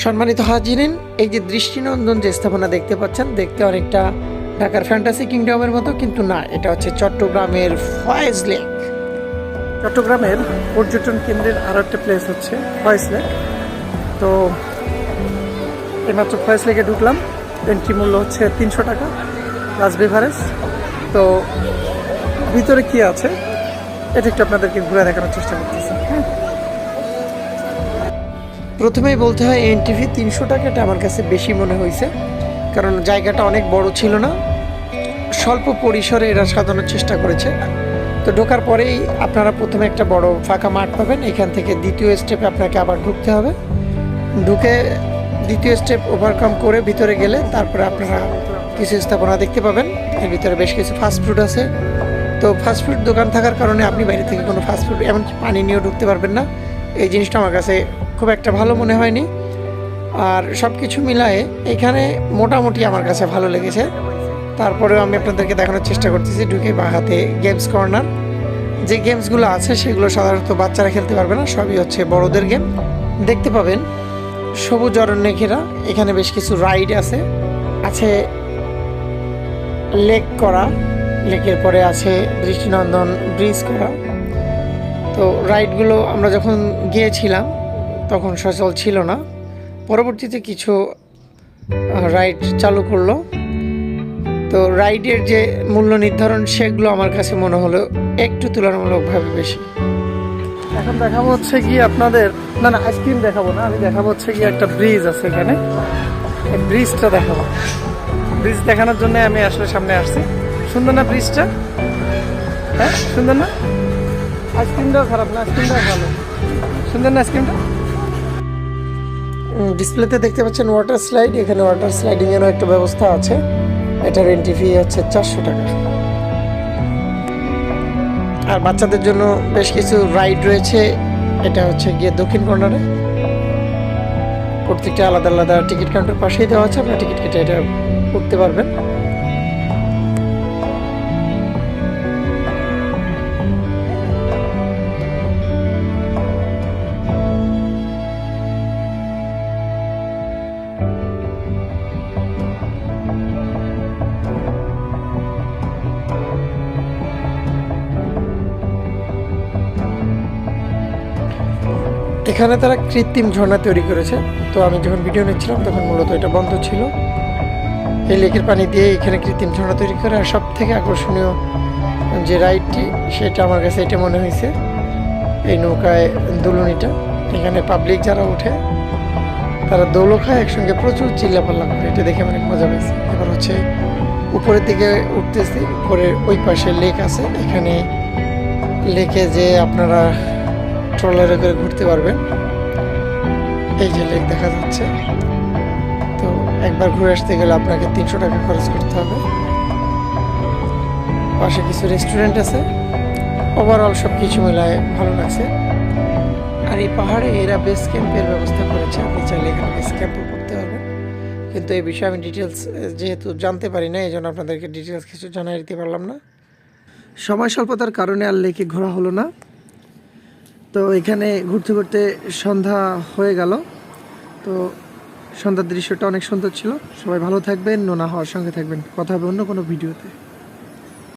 সম্মানিত হাজিরিন, এই যে দৃষ্টিনন্দন যে স্থাপনা দেখতে পাচ্ছেন, দেখতে অনেকটা ঢাকার ফ্যান্টাসি কিংডমের মতো, কিন্তু না, এটা হচ্ছে চট্টগ্রামের ফয়েজ লেক চট্টগ্রামের পর্যটন কেন্দ্রের আরও একটা প্লেস হচ্ছে ফয়েজ লেক তো, এইমাত্র ফয়েজ লেকে ঢুকলাম এন্ট্রি মূল্য হচ্ছে তিনশো টাকা প্লাস বেভারেজ তো, ভিতরে কি আছে, এটা একটু আপনাদেরকে ঘুরে দেখানোর চেষ্টা করতেছি। হ্যাঁ প্রথমেই বলতে হয়, এনটিভি তিনশো টাকাটা আমার কাছে বেশি মনে হয়েছে। কারণ জায়গাটা অনেক বড় ছিল না। স্বল্প পরিসরে এরা সাজানোর চেষ্টা করেছে। তো ঢোকার পরেই আপনারা প্রথমে একটা বড় ফাঁকা মাঠ পাবেন। এখান থেকে দ্বিতীয় স্টেপে আপনাকে আবার ঢুকতে হবে। ঢুকে দ্বিতীয় স্টেপ ওভারকাম করে ভিতরে গেলে তারপরে আপনারা কিছু স্থাপনা দেখতে পাবেন। এর ভিতরে বেশ কিছু ফাস্টফুড আছে। তো ফাস্টফুড দোকান থাকার কারণে আপনি বাইরে থেকে কোনো ফাস্টফুড এমনকি পানি নিয়েও ঢুকতে পারবেন না। এই জিনিসটা আমার কাছে খুব একটা ভালো মনে হয়নি। আর সব কিছু মিলায়ে এখানে মোটামুটি আমার কাছে ভালো লেগেছে। তারপরেও আমি আপনাদেরকে দেখানোর চেষ্টা করতেছি ঢুকে বা হাতে গেমস কর্নার যে গেমসগুলো আছে সেগুলো সাধারণত বাচ্চারা খেলতে পারবে না, সবই হচ্ছে বড়দের গেম দেখতে পাবেন সবুজ অরণ্যে ঘেরা, এখানে বেশ কিছু রাইড আছে। আছে লেক করা লেকের পরে আছে দৃষ্টিনন্দন ব্রিজ করা। তো রাইডগুলো আমরা যখন গিয়েছিলাম তখন সচল ছিল না। পরবর্তীতে কিছু রাইড চালু করল। তো রাইডের যে মূল্য নির্ধারণ, সেগুলো আমার কাছে মনে হলো একটু তুলনামূলকভাবে বেশি। এখন দেখাবো হচ্ছে কি আপনাদের, না না আইসক্রিম দেখাবো না, আমি দেখাবো হচ্ছে কি একটা ব্রিজ আছে এখানে। ব্রিজটা দেখাবো। ব্রিজ দেখানোর জন্য আমি আসলে সামনে আসছি। সুন্দর না ব্রিজটা হ্যাঁ সুন্দর না? আইসক্রিমটাও খারাপ না আইসক্রিমটাও ভালো। সুন্দর না আইসক্রিমটা ডিসপ্লেতে দেখতে পাচ্ছেন ওয়াটার স্লাইড এখানে ওয়াটার স্লাইডিংয়েরও একটা ব্যবস্থা আছে। এটার এন্ট্রি ফি হচ্ছে চারশো টাকা। আর বাচ্চাদের জন্য বেশ কিছু রাইড রয়েছে। এটা হচ্ছে গিয়ে দক্ষিণ কর্নারে। প্রত্যেকটা আলাদা আলাদা টিকিট কাউন্টার পাশেই দেওয়া আছে। আপনার টিকিট কেটে এটা করতে পারবেন। এখানে তারা কৃত্রিম ঝর্ণা তৈরি করেছে। তো আমি যখন ভিডিও নিচ্ছিলাম, তখন মূলত এটা বন্ধ ছিল। এই লেকের পানি দিয়ে এখানে কৃত্রিম ঝর্ণা তৈরি করে। আর সব থেকে আকর্ষণীয় যে রাইডটি সেটা আমার কাছে এটা মনে হয়েছে। এই নৌকায় দুলুনিটা। এখানে পাবলিক যারা ওঠে, তারা দৌলো খায়, একসঙ্গে প্রচুর চিল্লাপাল্লা করে। এটা দেখে অনেক মজা পেয়েছে। এবার হচ্ছে উপরের দিকে উঠতেছি। উপরে ওই পাশে লেক আছে। এখানে লেকে যে আপনারা ট্রলারে করে ঘুরতে পারবেন এই যে লেক দেখা যাচ্ছে। তো একবার ঘুরে আসতে গেলে আপনাকে তিনশো টাকা খরচ করতে হবে। পাশে কিছু রেস্টুরেন্ট আছে। ওভারঅল সব কিছু মেলায় ভালো লাগছে। আর এই পাহাড়ে এরা বেস ক্যাম্পের ব্যবস্থা করেছে। আপনি চাইলে এখানে বেস ক্যাম্পও করতে পারবেন। কিন্তু এই বিষয়ে আমি ডিটেলস যেহেতু জানতে পারি না এই জন্য আপনাদেরকে ডিটেলস কিছু জানাই দিতে পারলাম না। সময় স্বল্পতার কারণে আর লেকে ঘোরা হলো না। তো এখানে ঘুরতে ঘুরতে সন্ধ্যা হয়ে গেল। তো সন্ধ্যার দৃশ্যটা অনেক সুন্দর ছিল। সবাই ভালো থাকবেন, নোনা হওয়ার সঙ্গে থাকবেন। কথা হবে অন্য কোনো ভিডিওতে।